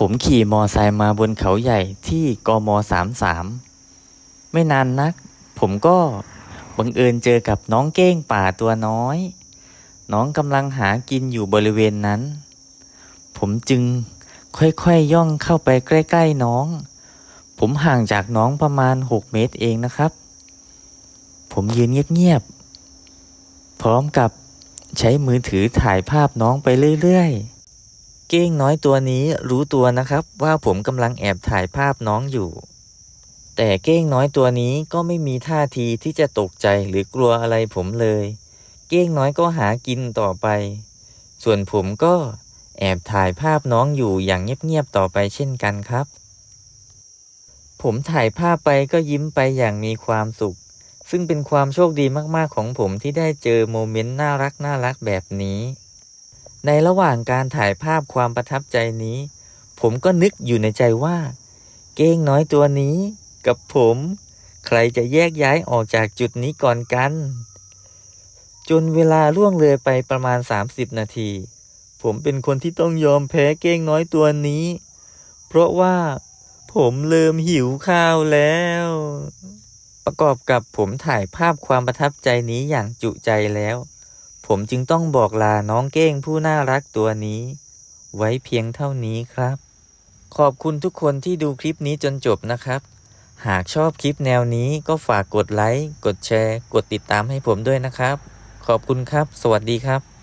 ผมขี่มอไซค์มาบนเขาใหญ่ที่กมสามสามไม่นานนัก ผมก็บังเอิญเจอกับน้องเก้งป่าตัวน้อย น้องกำลังหากินอยู่บริเวณนั้น ผมจึงค่อยๆย่องเข้าไปใกล้ ๆ น้อง ผมห่างจากน้องประมาณ 6 เมตรเองนะครับ ผมยืนเงียบๆพร้อมกับใช้มือถือถ่ายภาพน้องไปเรื่อย ๆ เก้งน้อยตัวนี้รู้ตัวนะครับว่าผมกำลังแอบถ่ายภาพน้องอยู่ แต่เก้งน้อยตัวนี้ก็ไม่มีท่าทีที่จะตกใจหรือกลัวอะไรผมเลย เก้งน้อยก็หากินต่อไป ส่วนผมก็แอบถ่ายภาพน้องอยู่อย่างเงียบๆต่อไปเช่นกันครับ ผมถ่ายภาพไปก็ยิ้มไปอย่างมีความสุข ซึ่งเป็นความโชคดีมากๆของผมที่ได้เจอโมเมนต์น่ารักน่ารักแบบนี้ ในระหว่างการถ่ายภาพความประทับใจนี้ ผมก็นึกอยู่ในใจว่า เก้งน้อยตัวนี้กับผม ใครจะแยกย้ายออกจากจุดนี้ก่อนกัน จนเวลาล่วงเลยไปประมาณ 30 นาที ผมเป็นคนที่ต้องยอมแพ้เก้งน้อยตัวนี้ เพราะว่าผมเริ่มหิวข้าวแล้ว ประกอบกับผมถ่ายภาพความประทับใจนี้อย่างจุใจแล้ว ผมจึงต้องบอกลาน้องเก้งผู้น่ารักตัวนี้ ไว้เพียงเท่านี้ครับ ขอบคุณทุกคนที่ดูคลิปนี้จนจบนะครับ หากชอบคลิปแนวนี้ก็ฝากกดไลค์ กดแชร์ กดติดตามให้ผมด้วยนะครับ ขอบคุณครับ สวัสดีครับ